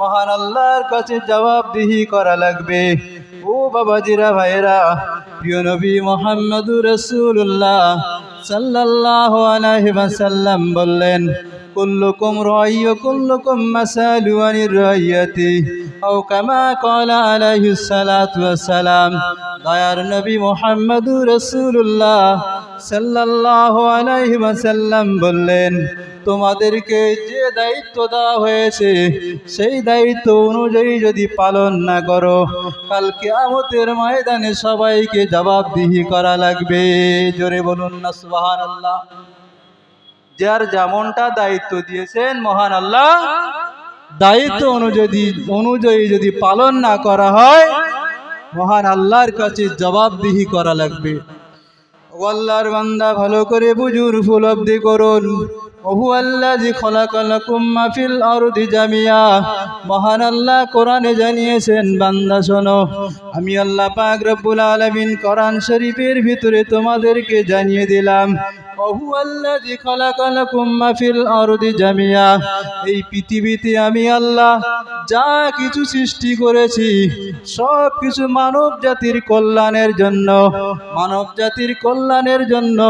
মহান আল্লাহর কাছে জবাবদিহি করা লাগবে। ও বাবাজিরা ভাইরা প্রিয় নবী মোহাম্মদুর রসুল্লাহ সাল্লাল্লাহু আলাইহি ওয়াসাল্লাম বললেন, কুল্লুকুম রাই ওয়া কুল্লুকুম মাসালু আনির রাইয়াতি আও কামা ক্বালা আলাইহিস ওয়াসসালাম দয়ার নবী মুহাম্মদুর রাসূলুল্লাহ সাল্লাল্লাহু আলাইহি ওয়াসাল্লাম বললেন, তোমাদেরকে যে দায়িত্ব দেওয়া হয়েছে, সেই দায়িত্ব অনুযায়ী যদি পালন না করো, কাল কিয়ামতের ময়দানে সবাইকে জবাবদিহি করা লাগবে। জোরে বলুন না, সুবহানাল্লাহ। যার যেমনটা দায়িত্ব দিয়েছেন মহান আল্লাহ দায়িত্ব অনুযায়ী অনুযায়ী যদি পালন না করা হয়, মহান আল্লাহর কাছে জবাবদিহি করা লাগবে। আল্লাহর বান্দা ভালো করে বুঝুন, উপলব্ধি করুন। ওহু আল্লাহ জি খলাকালাকুম ফিল আরদি জামিয়া। মহান আল্লাহ কোরআনে জানিয়েছেন, বান্দা শোনো, আমি আল্লাহ পাক রব্বুল আলমিন কোরআন শরীফের ভিতরে তোমাদেরকে জানিয়ে দিলাম। ওহু আল্লাহ জি খলাকালাকুম মাফিল আরদি জামিয়া। এই পৃথিবীতে আমি আল্লাহ যা কিছু সৃষ্টি করেছি, সব কিছু মানব জাতির কল্যাণের জন্য, মানব জাতির কল্যাণের জন্য,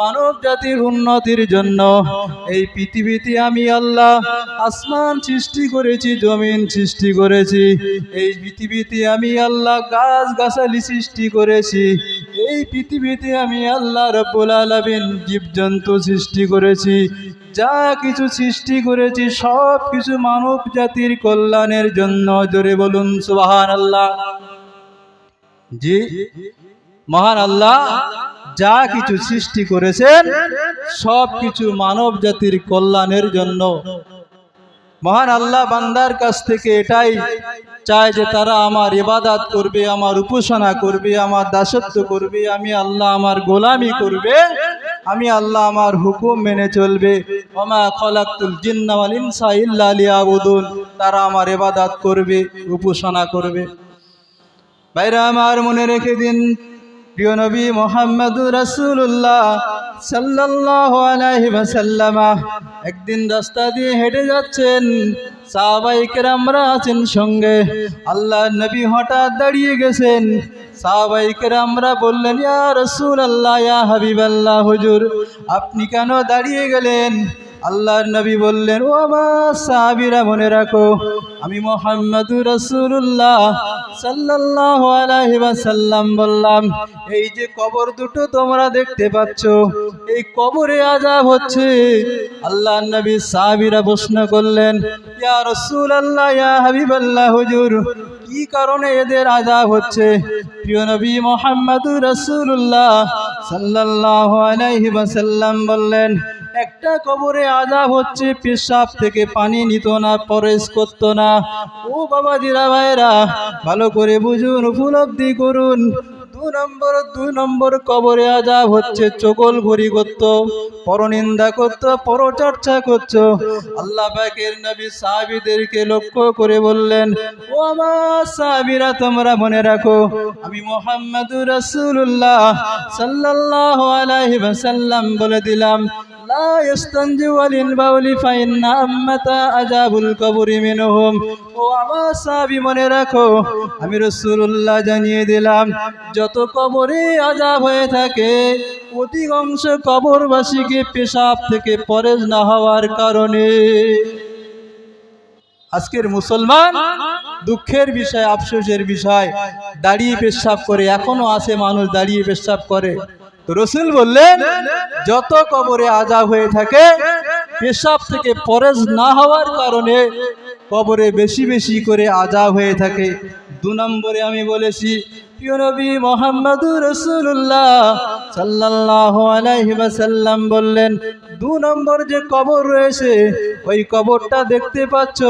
মানব জাতির উন্নতির জন্য। এই পৃথিবীতে আমি আল্লাহ আসমান সৃষ্টি করেছি, জমিন সৃষ্টি করেছি। এই পৃথিবীতে আমি আল্লাহ গাছ গাছালি সৃষ্টি করেছি। এই পৃথিবীতে আমি আল্লাহ রব্বুল আলামিন জীবজন্তু সৃষ্টি করেছি। যা কিছু সৃষ্টি করেছি, সব কিছু মানব জাতির কল্যাণের জন্য। জোরে বলুন সুবাহান আল্লাহ জি, মহান আল্লাহ, যা কিছু সৃষ্টি করেছেন, সব কিছু মানব জাতির কল্যাণের জন্য। মহান আল্লাহ বান্দার কাছ থেকে এটাই চায় যে তারা আমার ইবাদাত করবে, আমার উপাসনা করবে, আমার দাসত্ব করবে, আমি আল্লাহ আমার গোলামি করবে, আমি আল্লাহ আমার হুকুম মেনে চলবে। ওমা খলাকুল জিন্না ওয়াল ইনসা ইল্লা লিয়াবুদুন। তারা আমার ইবাদাত করবে, উপাসনা করবে। ভাইরা, আমার মনে রেখে দিন প্রিয় নবী সাল্লাল্লাহু আলাইহি ওয়াসাল্লামা, একদিন রাস্তা দিয়ে হেঁটে যাচ্ছেন সাহাবাই কেরামরা আছেন সঙ্গে। আল্লাহ নবী হঠাৎ দাঁড়িয়ে গেছেন। সাহাবাই কেরামরা বললেন, ইয়া রসুল আল্লাহ ইয়া হাবিব আল্লাহ হুজুর, আপনি কেন দাঁড়িয়ে গেলেন? আল্লাহর নবী বললেন, ও আমার সাহাবীরা, মনে রাখো, আমি মোহাম্মদুর রসুল্লাহ সাল্লাল্লাহু আলাইহি ওয়াসাল্লাম বললাম, এই যে কবর দুটো তোমরা দেখতে পাচ্ছ, এই কবরে আজাব হচ্ছে। আল্লাহর নবী সাহাবীরা প্রশ্ন করলেন, ইয়া রসুল আল্লাহ ইয়া হাবিবাল্লাহ, হুজুর, কি কারণে এদের আজাব হচ্ছে? প্রিয় নবী মোহাম্মদুর রাসূলুল্লাহ সাল্লাল্লাহু আলাইহি ওয়াসাল্লাম বললেন একটা কবরে আজাব হচ্ছে, পেশাব থেকে পানি নিত না পরেশ করতো না। ও বাবা দিরা ভাইরা ভালো করে বুঝুন, উপলব্ধি করুন। দু নম্বর দুই নম্বর কবরে আজাব হচ্ছে চকল ঘড়ি করতো, পরনিন্দা করতো, পরচর্চা করছ আল্লাহ পাকের নবী সাহাবীদেরকে লক্ষ্য করে বললেন, ও আমার সাহাবীরা, তোমরা মনে রাখো, আমি মোহাম্মদুর রাসূলুল্লাহ সাল্লাল্লাহু আলাইহি ওয়াসাল্লাম বলে দিলাম لا يستنجوا للبول فإن أمتا أجاب القبر منهم ও আমার সাহাবী মনে রাখো আমি রসুল্লাহ জানিয়ে দিলাম যত কবরে আজাব হয়ে থাকে অধিকাংশ কবরবাসীকে পেশাব থেকে পরেজ না হওয়ার কারণে আজকের মুসলমান দুঃখের বিষয় আফসোসের বিষয় দাঁড়িয়ে পেশাব করে এখনো আছে মানুষ দাঁড়িয়ে পেশাব করে তো রসুল বললেন যত কবরে আজাব হয়ে থাকে পেশাব থেকে পরেজ না হওয়ার কারণে কবরে বেশি বেশি করে আজাব হয়ে থাকে। দু নম্বরে আমি বলেছি প্রিয় নবী মোহাম্মদুর রসুল্লাহ সাল্লাল্লাহু আলাইহি ওয়াসাল্লাম বললেন, দু নম্বর যে কবর রয়েছে, ওই কবরটা দেখতে পাচ্ছ?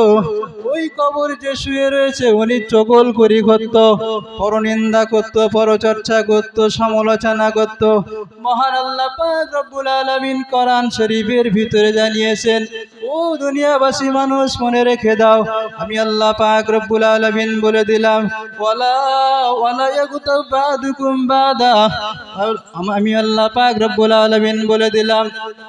ওই কবর যে শুয়ে রয়েছে, উনি চগল করি করত, পরনিন্দা করত, পরচর্চা করত, সমালোচনা করত। মহান আল্লাহ পাক রব্বুল আলামিন কোরআন শরীফের ভিতরে জানিয়েছেন, ও দুনিয়াবাসী মানুষ, মনে রেখে দাও, আমি আল্লাহ পাক রব্বুল আলামিন বলে দিলাম, ওয়ালা ওয়ালা ইয়াগুতাব বাদা। আর আম- আল্লাহ পাক রব্বুল আলামিন বলে দিলাম,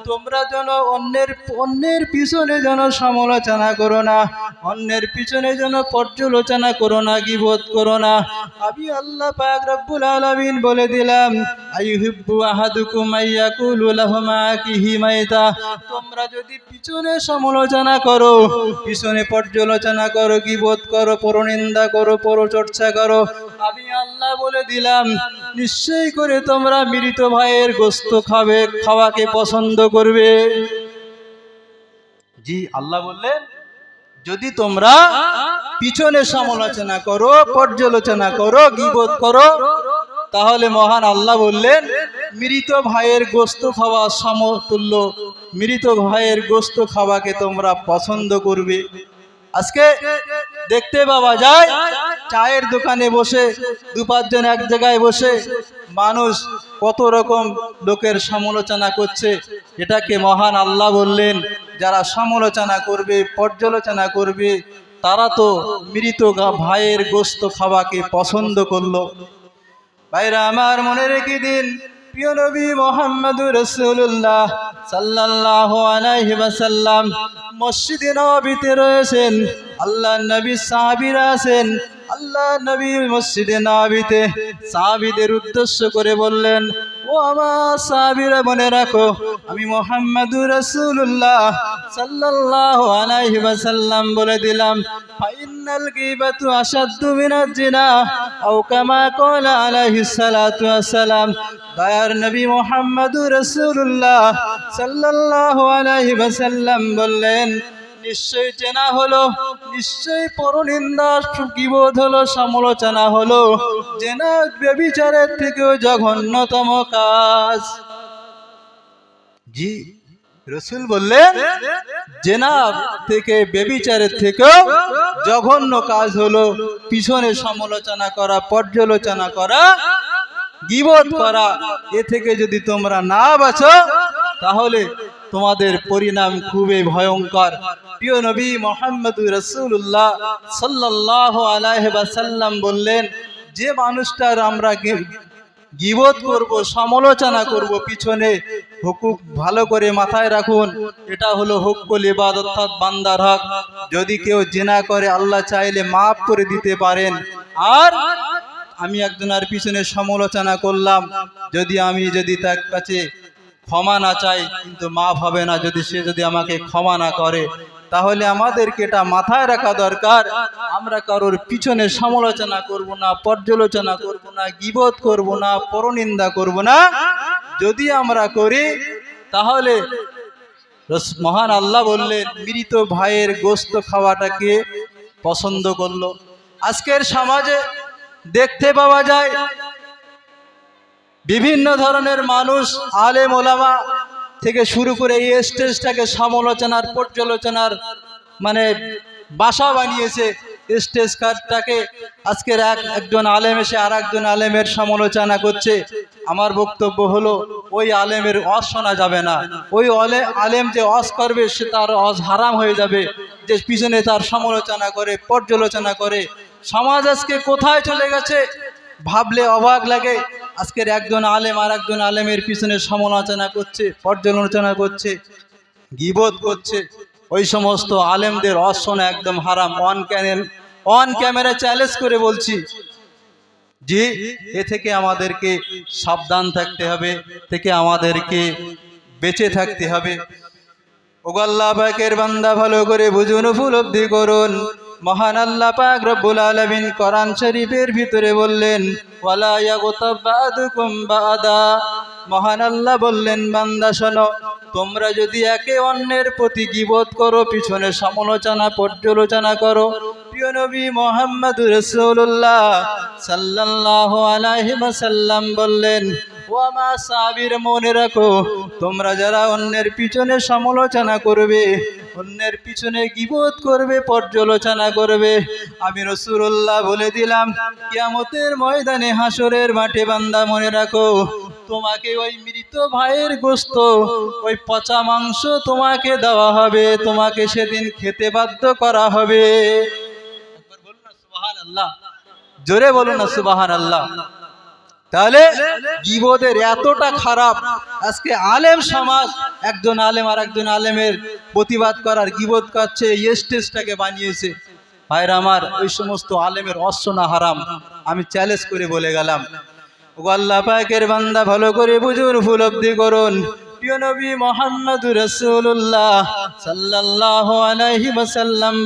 তোমরা যেন অন্যের অন্যের পিছনে যেন সমালোচনা করো না, অন্যের পিছনে যেন পর্যালোচনা করো না, গিবত করো না। আমি আল্লাহ পাক রব্বুল আলামিন বলে দিলাম কিহি মাইতা। তোমরা যদি পিছনে সমালোচনা করো, পিছনে পর্যালোচনা করো, গিবত করো, পরনিন্দা করো, পরচর্চা করো, আমি আল্লাহ বলে দিলাম নিশ্চয়ই করে তোমরা মৃত ভাইয়ের গোস্ত খাবে, খাওয়াকে পছন্দ করবে। জি, আল্লাহ বললেন, যদি তোমরা পিছনে সমালোচনা করো, পর্যালোচনা করো, গিবত করো, তাহলে মহান আল্লাহ বললেন, মৃত ভাইয়ের গোস্ত খাওয়া সমতুল্য। মৃত ভাইয়ের গোস্ত খাওয়াকে তোমরা পছন্দ করবে। আজকে দেখতে পাওয়া যায় চায়ের দোকানে বসে, দু পাঁচজন এক জায়গায় বসে, মানুষ কত রকম লোকের সমালোচনা করছে, এটাকে মহান আল্লাহ বললেন, যারা সমালোচনা করবে, পর্যালোচনা করবে, তারা তো মৃত ভাইয়ের গোস্ত খাওয়াকে পছন্দ করল। ভাইরা, আমার মনে রেখে দিন প্রিয় নবী মোহাম্মদুর রসুল্লাহ সাল্লাহ আলাইহি ওয়াসাল্লাম মসজিদে নবীতে রয়েছেন আল্লাহ নবী সাহাবীরা আছেন আল্লাহ নবী মসজিদে নবীতে সাহাবীদের উদ্দেশ্য করে বললেন, ও আমার সাহাবীরা মনে রাখো, আমি মোহাম্মদুর রসুল্লাহ সাল্লাহ আলাইহি ওয়াসাল্লাম বলে দিলাম, ফাইনাল গীবাতু আশাদ্দু মিনাজ জিনা আও কামা ক্বালা আলাইহিস সালাতু দয়ার নবী মুহাম্মদুর রাসূলুল্লাহ সাল্লাল্লাহু আলাইহি ওয়াসাল্লাম বললেন, নিশ্চয় চেনা হলো, নিশ্চয় পরনিন্দা কিবোধ হলো, সমালোচনা হলো জেনা ব্যবিচারের থেকেও জঘন্যতম কাজ। জি, রসুল বললেন জেনাব থেকে বেবিচারের থেকেও জঘন্য কাজ হলো, পিছনে সমালোচনা করা, পর্যালোচনা করা গিবত করা। এ থেকে যদি তোমরা না বাঁচো তাহলে তোমাদের পরিণাম খুবই ভয়ঙ্কর। প্রিয় নবী মোহাম্মদ রসুল্লাহ সাল্লাহ আলাইসাল্লাম বললেন যে মানুষটার আমরা গিবত করব সমালোচনা করব পিছনে হুকুক ভালো করে মাথায় রাখুন এটা হলো হুকুল ইবাদ অর্থাৎ বান্দার হক। যদি কেউ জেনা করে আল্লাহ চাইলে মাফ করে দিতে পারেন। আর আমি একজনের পিছনে সমালোচনা করলাম। যদি আমি যদি তার কাছে ক্ষমা না চাই, কিন্তু মাফ হবে না যদি সে যদি আমাকে ক্ষমা না করে, তাহলে আমাদেরকে এটা মাথায় রাখা দরকার। আমরা কারোর পিছনে সমালোচনা করব না, পর্যালোচনা করব না, গিবত করব না, পরনিন্দা করব না। যদি আমরা করি, তাহলে মহান আল্লাহ বললেন, মৃত ভাইয়ের গোস্ত খাওয়াটাকে পছন্দ করল। আজকের সমাজে দেখতে পাওয়া যায়। বিভিন্ন ধরনের মানুষ আলে মোলামা থেকে শুরু করে এই স্টেজটাকে সমালোচনার, পর্যালোচনার মানে বাসা বানিয়েছে। স্টেজ কার্ডটাকে আজকের এক, একজন আলেম এসে আর একজন আলেমের সমালোচনা করছে। আমার বক্তব্য হলো, ওই আলেমের অস শোনা যাবে না। ওই অলে আলেম যে অস করবে, সে তার অস হারাম হয়ে যাবে। যে পিছনে তার সমালোচনা করে, পর্যালোচনা করে, সমাজ আজকে কোথায় চলে গেছে? ভাবলে অবাক লাগে। আজকের একজন আলেম আর একজন আলেমের পিছনে সমালোচনা করছে, পর্যালোচনা করছে, গিবোধ করছে। ওই সমস্ত আলেমদের অশোনা একদম হারাম। On channel on camera challenge করে বলছি। যে এ থেকে আমাদেরকে সাবধান থাকতে হবে, থেকে আমাদেরকে বেঁচে থাকতে হবে। ওগাল্লা পাকের বান্দা, ভালো করে বুঝুন, উপলব্ধি করুন। মহান আল্লাহ পাক রব্বুল আলামিন কোরআন শরীফের ভিতরে বললেন, ওয়ালা ইয়াগতাব বাদুকুম বাদা। মহান আল্লাহ বললেন, বান্দা, শোনো, তোমরা যদি একে অন্যের প্রতি গিবত করো, পিছনে সমালোচনা, পর্যালোচনা করো প্রিয় নবী মোহাম্মদ রসুল্লাহ সাল্লাল্লাহু আলাইহি ওয়াসাল্লাম বললেন, ও আমার সাবির, মনে রাখো, তোমরা যারা অন্যের পিছনে সমালোচনা করবে, অন্যের পিছনে গিবত করবে, পর্যালোচনা করবে, আমি রসুল্লাহ বলে দিলাম, কিয়ামতের ময়দানে হাসরের মাঠে বান্দা মনে রাখো, তোমাকে ওই মৃত ভাইয়ের গোস্ত, ওই পচা মাংস তোমাকে দেওয়া হবে, তোমাকে সেদিন খেতে বাধ্য করা হবে। জোরে বলুন না সুবাহান আল্লাহ তাহলে গিবদের এতটা খারাপ, আজকে আলেম সমাজ, একজন আলেম আর একজন আলেমের প্রতিবাদ করার গিবদ করছে এই স্টেজটাকে বানিয়েছে। ভাইরা আমার, ওই সমস্ত আলেমের অশ্বনা হারাম, আমি চ্যালেঞ্জ করে বলে গেলাম। আল্লাহ পাকের বান্দা, ভালো করে বুঝুন উপলব্ধি করুন।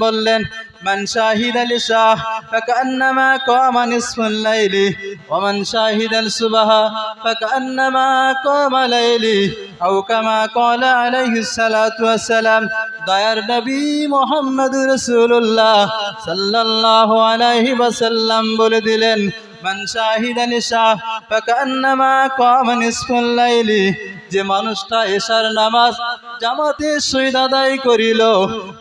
বললেন من شاهد الشاه فكأنما قام نصف الليل ومن شاهد الصبح فكأنما قام ليل أو كما قال عليه الصلاة والسلام দয়ার নবী মোহাম্মদ রসুল্লাহ সাল্লাল্লাহু আলাইহি ওয়াসাল্লাম বলে দিলেন মান শাহিদান শাহ ফাকান্নামা কামা নিসফুল লাইলি যে মানুষটা এশার নামাজ জামাতে সহিদ আদায় করিল।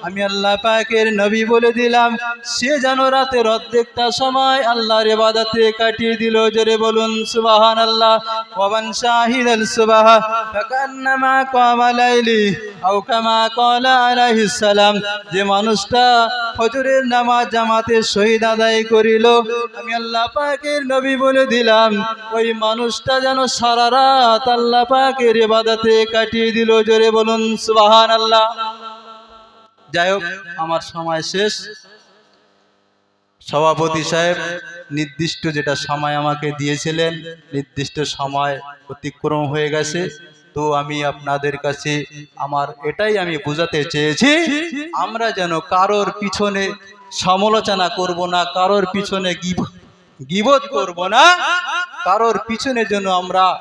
আমি আল্লাহ পাকের নবী বলে দিলাম, সে যেন রাতের অর্ধেকটা সময় আল্লাহর ইবাদতে কাটিয়ে দিল। জোরে বলুন সুবাহান আল্লাহ ওয়ামান শাহিদাল সুবাহ, ফাকান্নামা কামা লাইলি কামা সালাম। যে মানুষটা ফজরের নামাজ জামাতে শহীদ আদায় করিল, আমি আল্লাহ পাকের নবী বলে দিলাম, ওই মানুষটা যেন সারা রাত আল্লাহ পাকের ইবাদতে কাটিয়ে দিল। জোরে বলুন যাই হোক, আমার সময় শেষ। সভাপতি সাহেব, নির্দিষ্ট যেটা সময় আমাকে দিয়েছিলেন, নির্দিষ্ট সময় অতিক্রম হয়ে গেছে। তো আমি আপনাদের কাছে আমার এটাই আমি বোঝাতে চেয়েছি, আমরা যেন কারোর পিছনে সমালোচনা করব না, কারোর পিছনে গিব- গিবত করব না, কারোর পিছনে যেন আমরা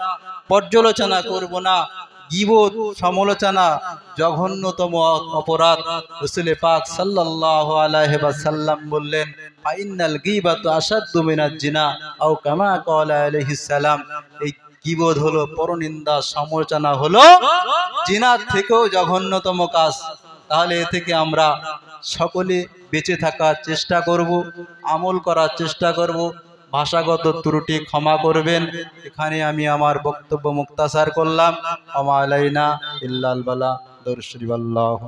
পর্যালোচনা করব না গিবত, সমালোচনা, জঘন্যতম অপরাধ। রসুল পাক সাল্লাল্লাহু আলাইহি ওয়াসাল্লাম বললেন, ফাইনাল গীবাতু আশাদ্দু মিনাজ জিনা আও কামা ক্বালা আলাইহিস সালাম। এই গীবত হলো পরনিন্দা, সমালোচনা হলো জিনার থেকেও জঘন্যতম কাজ। তাহলে এ থেকে আমরা সকলে বেঁচে থাকার চেষ্টা করব, আমল করার চেষ্টা করব ভাষাগত ত্রুটি ক্ষমা করবেন। এখানে আমি আমার বক্তব্য মুক্তাচার করলাম। ক্ষমা আলাইনা, ইল্লাল বালা দরশরিবাল্লাহ